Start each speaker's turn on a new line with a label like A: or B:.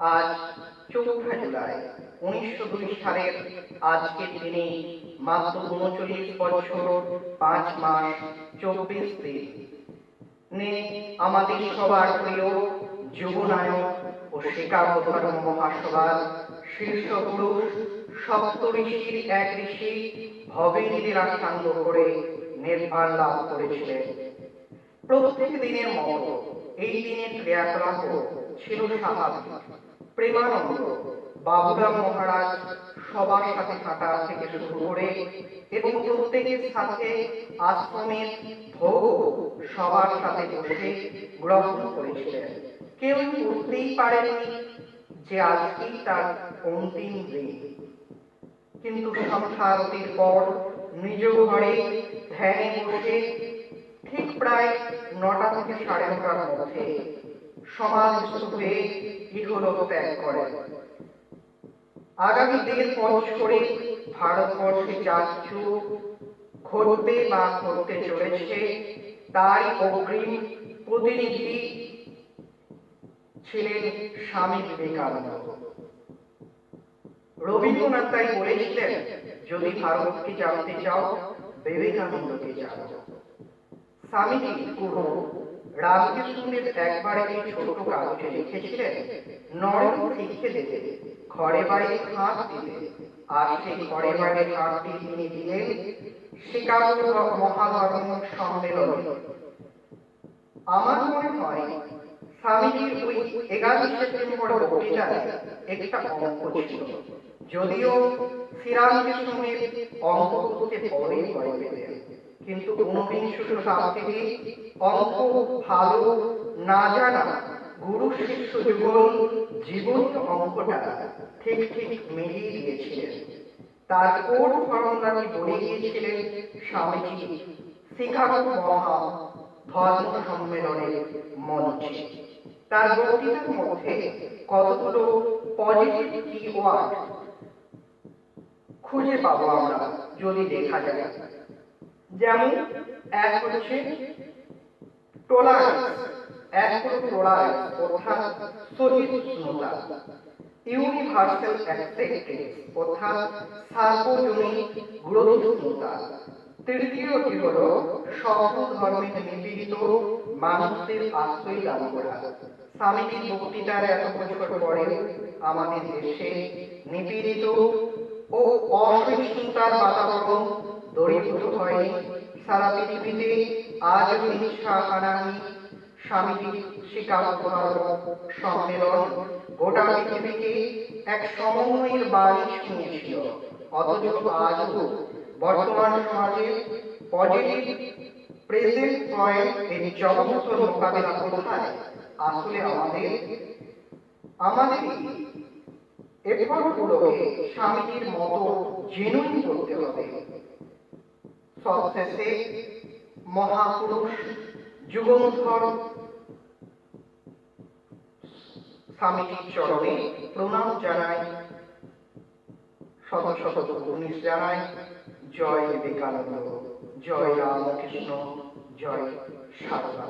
A: আজ চৌঠা জুলাই উনিশশো দুই সালের আজকের দিনে মাত্র উনচল্লিশ বছর পাঁচ মাস চব্বিশ দিন। নে আমাদের সবার প্রিয় যুবনায়ক ও শিকাগো মহাসভার শীর্ষ পুরুষ সপ্ত ঋষির এক ঋষি ভবেন্দ্রা সাঙ্গ করে নির্বাণ লাভ করেছিলেন। প্রত্যেক দিনের মতো এই দিনের ক্রিয়াকলাপ ছিল স্বাভাবিক। প্রেমানন্দ বাবুরাম মহারাজ সবার সাথে হাঁটা থেকে শুরু করে এবং প্রত্যেকের সাথে আশ্রমের ভোগ সবার সাথে বসে গ্রহণ করেছিলেন। কেউ বুঝতেই পারেনি যে আজকেই তার অন্তিম দিন। কিন্তু সংসারতির পর নিজ ঘরে ধ্যানে বসে ঠিক প্রায় নটা থেকে সাড়ে নটার মধ্যে সমাজ হয়ে ইহলোক ত্যাগ করেন আগামী দেড় বছরে ভারতবর্ষে যা কিছু ঘটবে বা ঘটতে চলেছে, তারই অগ্রিম প্রতিনিধি ছিলেন স্বামী বিবেকানন্দ। রবীন্দ্রনাথ তাই বলেছিলেন, যদি ভারতকে জানতে চাও, বিবেকানন্দকে জানো। স্বামীজি গুরু একবার ছোট কাগজে লিখেছিলেন নরম দেবে, ঘরে দিবে, আর সেই ঘরে হাতটি তিনি দিলেন সম্মেলনে। আমার মনে হয় স্বামীজির ওই এগারো সেপ্টেম্বর একটা অঙ্ক ছিল। যদিও শ্রীরামকৃষ্ণের অঙ্ক করতে পরে ভয় পেতেন কিন্তু ঊনবিংশ শতাব্দীতে অঙ্ক ভালো না জানা গুরু শিষ্য যুগল জীবন অঙ্কটা ঠিক ঠিক মিলিয়ে দিয়েছিলেন। তার কোন ফর্মুলাটি বলে গিয়েছিলেন স্বামীজি শিকাগো মহা ধর্ম সম্মেলনের মঞ্চে। তার বক্তৃতার মধ্যে কতগুলো পজিটিভ কিওয়ার্ড খুঁজে পাবো আমরা, যদি দেখা যায়। যেমন এক হচ্ছে টোলারেন্স এক হলো টোলারেন্স অর্থাৎ সহিষ্ণুতা ইউনিভার্সাল অ্যাকসেপ্টেন্স অর্থাৎ সার্বজনীন গ্রহণতা তৃতীয়টি হল সকল ধর্মের নিপীড়িত মানুষদের আশ্রয় দান করা। স্বামীজির বক্তৃতার এত বছর পরে আমাদের দেশে নিপীড়িত ও অসহিষ্ণুতার বাতাবরণ দরিদ্র হয়নি সারা পৃথিবীতে আজ হিংসা, হানাহানি স্বামীজির শিকাগো ধর্ম সম্মেলন গোটা পৃথিবীকে এক সমন্বয়ের বাণী শুনিয়েছিল অথচ আজও বর্তমান সমাজে পজিটিভ প্রেজেন্ট পয়েন্ট এর জগৎ মোকাবেলা কোথায়? আসলে আমাদের আমাদের এফর্টগুলোকে স্বামীজির মতো জেনুইন করতে হবে। সবশেষে মহাপুরুষ যুগন্ধর স্বামীজির চরণে প্রণাম জানাই শত শত উনিশ জানাই জয় বিবেকানন্দ, জয় রামকৃষ্ণ, জয় সারদা